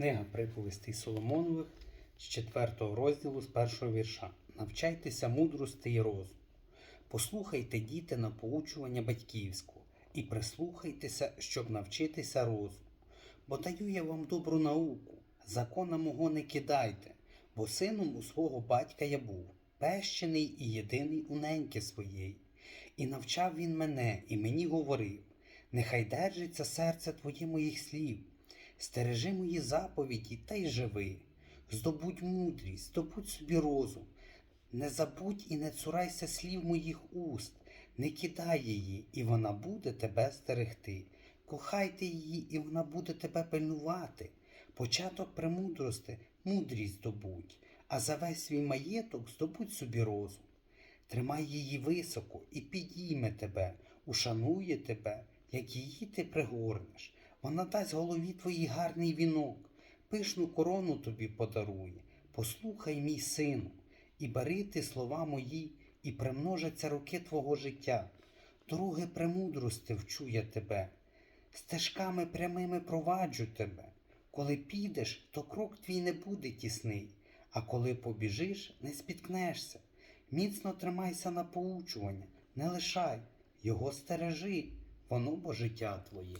Книга приповістей Соломонових з 4 розділу з першого вірша. Навчайтеся мудрости і розуму. Послухайте, діти, на поучування батьківського, і прислухайтеся, щоб навчитися розуму. Бо даю я вам добру науку, закона мого не кидайте, бо сином у свого батька я був, пещений і єдиний у неньки своєї. І навчав він мене, і мені говорив: нехай держиться серце твоє моїх слів, стережи мої заповіді та й живи. Здобудь мудрість, здобудь собі розум, не забудь і не цурайся слів моїх уст, не кидай її, і вона буде тебе стерегти. Кохайте її, і вона буде тебе пильнувати. Початок премудрости мудрість здобудь, а за весь свій маєток здобудь собі розум. Тримай її високо і підійме тебе, ушанує тебе, як її ти пригорнеш. Вона дасть голові твоїй гарний вінок, пишну корону тобі подарує. Послухай, мій сину, і бери ти слова мої, і примножаться роки твого життя. Дороги премудрости вчу я тебе, стежками прямими проваджу тебе. Коли підеш, то крок твій не буде тісний, а коли побіжиш, не спіткнешся. Міцно тримайся на поучування, не лишай, його стережи, воно бо життя твоє.